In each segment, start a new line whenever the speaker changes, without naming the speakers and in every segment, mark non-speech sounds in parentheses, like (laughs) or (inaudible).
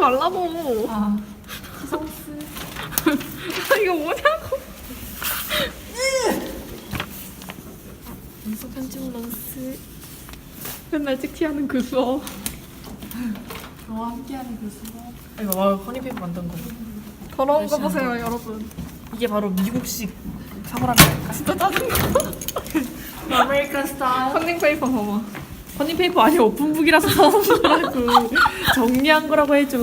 말라고.
아
아, (laughs) 이거 뭐냐고.
인성 편집 런스
맨날 찍티하는 그 수업.
저와 함께하는 그 수업 이거 와 허니페이퍼 만든 거
더러운 거
열심히
보세요,
한
여러분.
이게 바로 미국식 사고라니까
진짜 짜증나. (laughs)
아메리칸 스타일
컨닝 페이퍼 봐봐.
허니페이퍼 아니 오픈북이라서 사온 거라고 정리한 거라고 해줘.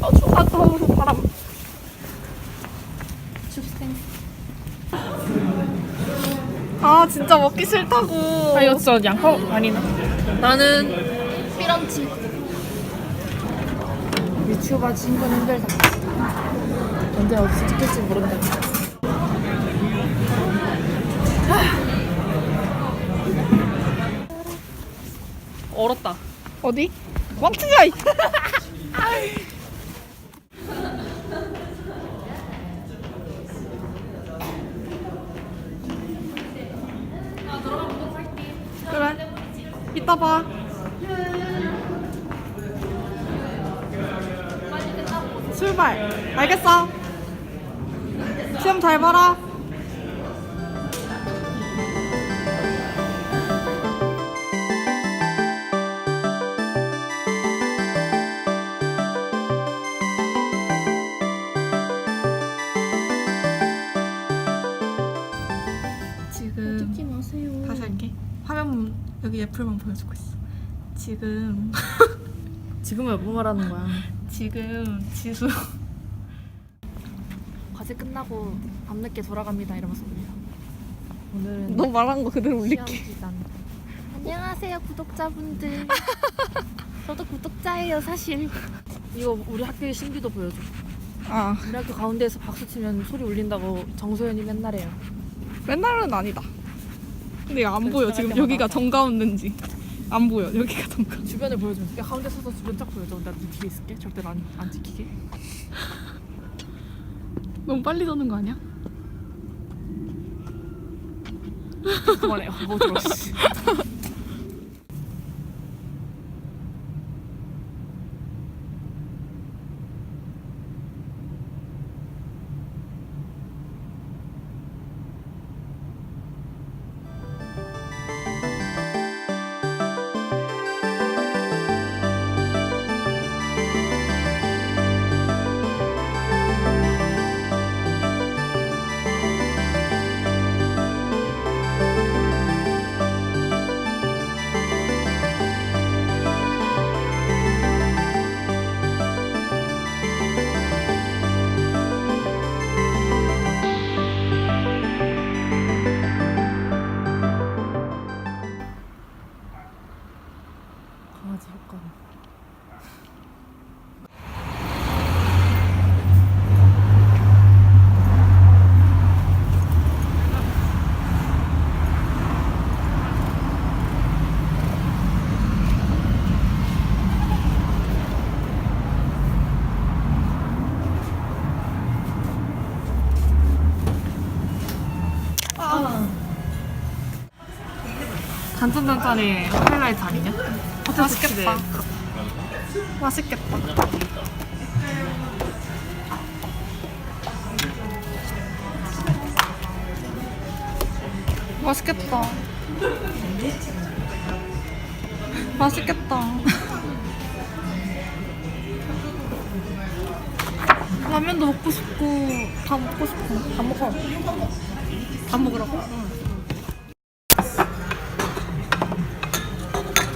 아, 좋아, 더워서 바람.
출생
아, 진짜 먹기 싫다고.
아 이거 진짜 양파 아니나
나는
피런치. 유튜버 친구 힘들다. 언제 어디서 찍힐지 모른다 얼었다
어디? 왕치자! 이. 그래. 이따 봐. 출발. 알겠어. 시험 잘 봐라. 여기 애플만 보여주고 있어. 지금. (laughs)
지금은 뭐 말하는 거야?
지금 지수. (laughs)
과제 끝나고 밤늦게 돌아갑니다 이러면서 울려. 오늘은
너 말한 거 그대로 올릴게.
기간. 안녕하세요 구독자분들. (laughs) 저도 구독자예요 사실. 이거 우리 학교의 신비도 보여줘.
아.
우리 학교 가운데에서 박수 치면 소리 울린다고 정소연이 맨날 해요.
맨날은 아니다. 근데 안 보여. 지금 여기가
항상.
정가운데인지. 안 보여. 여기가 정가.
주변을 보여주면 야 가운데 서서 주변 쫙 보여줘. 네 뒤에 있을게. 절대로 안, 안 지키게. (laughs)
너무 빨리 도는 거 아니야?
그만해요. 뭐 들어 (laughs) 강아지 효과 단짠단짠의 하이라이트 아니냐?
맛있겠다. 맛있겠다. 맛있겠다. 맛있겠다. 라면도 먹고 싶고 다 먹고 싶어.
밥 먹어
밥 먹으라고?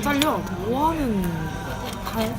안 잘려. 뭐하는 다해